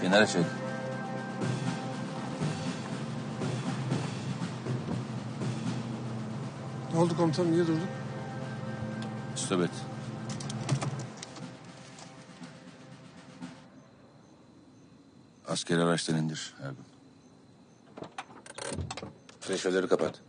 Kenara çek. Ne oldu komutanım niye durduk? Stop et. Askeri araçtan indir Ergun. Flaşörleri kapat.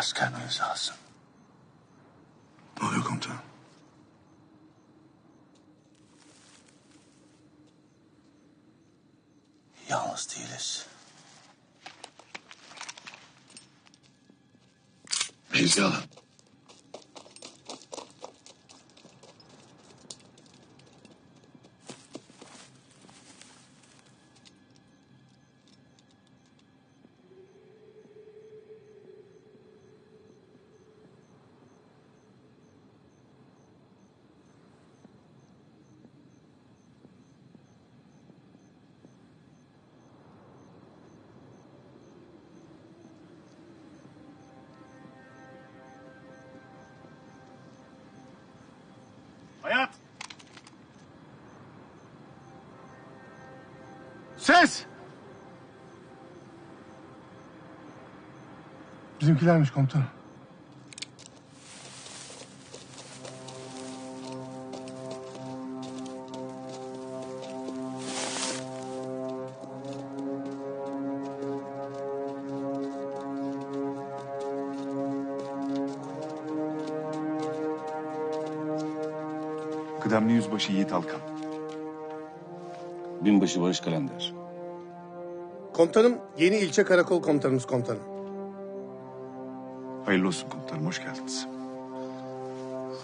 Asker mevzası. Ne oluyor komutanım? Yalnız değiliz. Mevzi alın. Ses! Bizimkilermiş komutanım. Kıdemli Yüzbaşı Yiğit Alkan. Binbaşı Barış Kalender. Komutanım yeni ilçe karakol komutanımız komutanım. Hayırlı olsun komutanım, hoş geldiniz.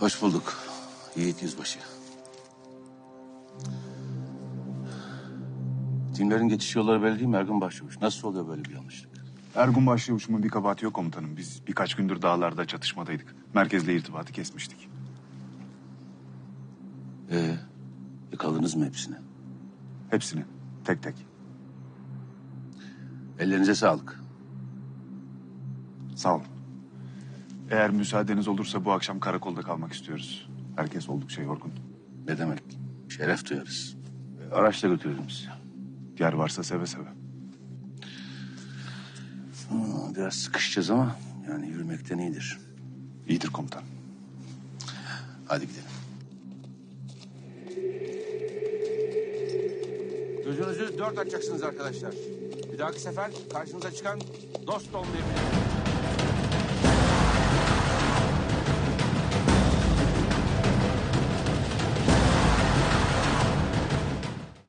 Hoş bulduk. Yiğit Yüzbaşı. Timlerin geçiş yolları belli değil mi Ergun Başçavuş? Nasıl oluyor böyle bir yanlışlık? Ergun Başçavuş'umun bir kabahati yok komutanım. Biz birkaç gündür dağlarda çatışmadaydık. Merkezle irtibatı kesmiştik. Ee, yakaladınız mı hepsini? Hepsini, tek tek. Ellerinize sağlık. Sağ olun. Eğer müsaadeniz olursa bu akşam karakolda kalmak istiyoruz. Herkes oldukça yorgun. Ne demek? Şeref duyarız. Ee, Araçla götürürüm sizi. Yer varsa seve seve. Hmm, Biraz sıkışacağız ama yani yürümekten iyidir. İyidir komutan. Hadi gidelim. Gözünüzü dört açacaksınız arkadaşlar. Bir dahaki sefer karşınıza çıkan dost olmayabilir.